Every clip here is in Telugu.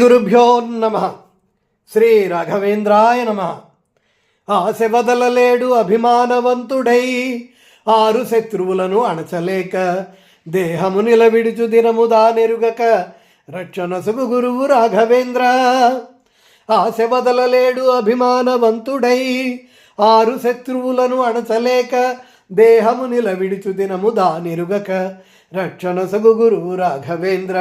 గురుభ్యో నమ. శ్రీ రాఘవేంద్రాయ నమ. ఆశ వదలలేడు అభిమానవంతుడై ఆరు శత్రువులను అణచలేక దేహము నిలవిడుచు దినము దానెరుగక రక్షణసుగు గురువు రాఘవేంద్ర. ఆశ వదలలేడు అభిమానవంతుడై ఆరు శత్రువులను అణచలేక దేహము నిలవిడుచు దినము దానెరుగక రక్షణసుగు గురువు రాఘవేంద్ర.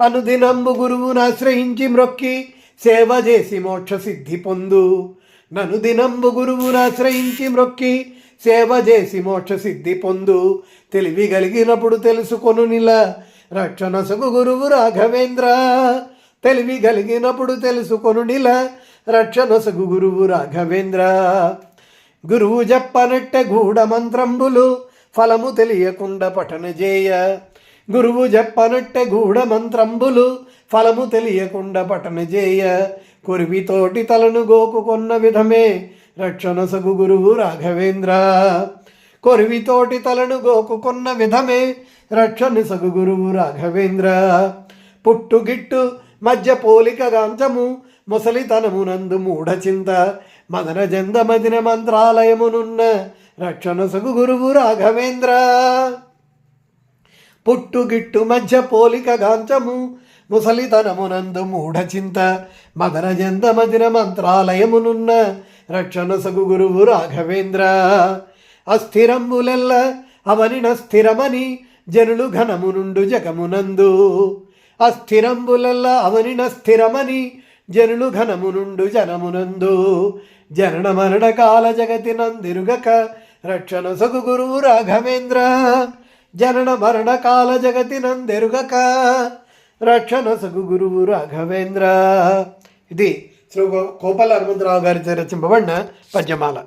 అనుదినంబు గురువును ఆశ్రయించి మ్రొక్కి సేవ చేసి మోక్ష సిద్ధి పొందు. నను దినంబు గురువును ఆశ్రయించి మ్రొక్కి సేవ చేసి మోక్ష సిద్ధి పొందు. తెలివి కలిగినప్పుడు తెలుసుకొను నిల. రక్షణ సగు గురువు రాఘవేంద్ర. తెలివి కలిగినప్పుడు తెలుసుకొను నిల. రక్షణ సగు గురువు రాఘవేంద్ర. గురువు చెప్పనట్టే గూఢ మంత్రంబులు. ఫలము తెలియకుండా పఠన చేయ గురువు చెప్పనట్టే గూఢ మంత్రంబులు ఫలము తెలియకుండా పఠన చేయ. కురివితోటి తలను గోకుకొన్న విధమే రక్షణసగు గురువు రాఘవేంద్ర. కొరివితోటి తలను గోకుకొన్న విధమే రక్షణ సగు గురువు రాఘవేంద్ర. పుట్టుగిట్టు మధ్య పోలిక గాంచము ముసలితనమునందు మూఢచింత మదన జంద మదిన మంత్రాలయమునున్న రక్షణ సగు గురువు రాఘవేంద్ర. పుట్టుగిట్టు మధ్య పోలిక గాంచము. ముసలితనమునందు మూఢచింత మదన జంద మదిన మంత్రాలయమునున్న రక్షణ సగు గురువు రాఘవేంద్ర. అస్థిరంబులెల్ల అవనిన స్థిరమని జనులు ఘనము నుండు జగమునందు. అస్థిరంబులెల్ల అవనిన స్థిరమని జనులు ఘనము నుండు జనమునందు. జనన మరణ కాల జగతి నందిరుగక రక్షణ సగు గురువు రాఘవేంద్ర. జనన మరణ కాల జగతి నందెరుగక రక్షణ సగు గురువు రాఘవేంద్ర. ఇది శ్రీ గో- కోపల హనుమంతరావు గారితో రచింపబడిన పద్యమాల.